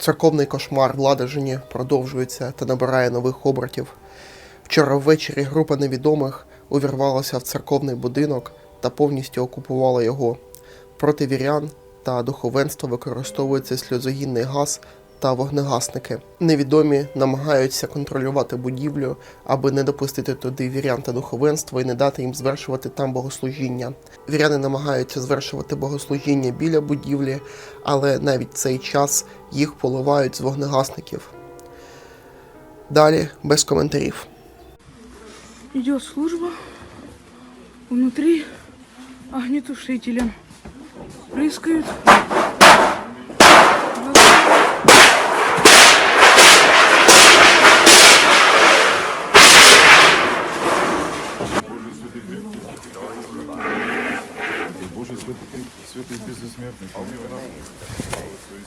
Церковний кошмар в Ладожині продовжується та набирає нових обертів. Вчора ввечері група невідомих увірвалася в церковний будинок та повністю окупувала його. Проти вірян та духовенства використовується сльозогінний газ та вогнегасники. Невідомі намагаються контролювати будівлю, аби не допустити туди вірян та духовенство і не дати їм звершувати там богослужіння. Віряни намагаються звершувати богослужіння біля будівлі, але навіть цей час їх поливають з вогнегасників. Далі без коментарів. Идет служба. Внутри огнетушителем. Прыскают. святий після смерті.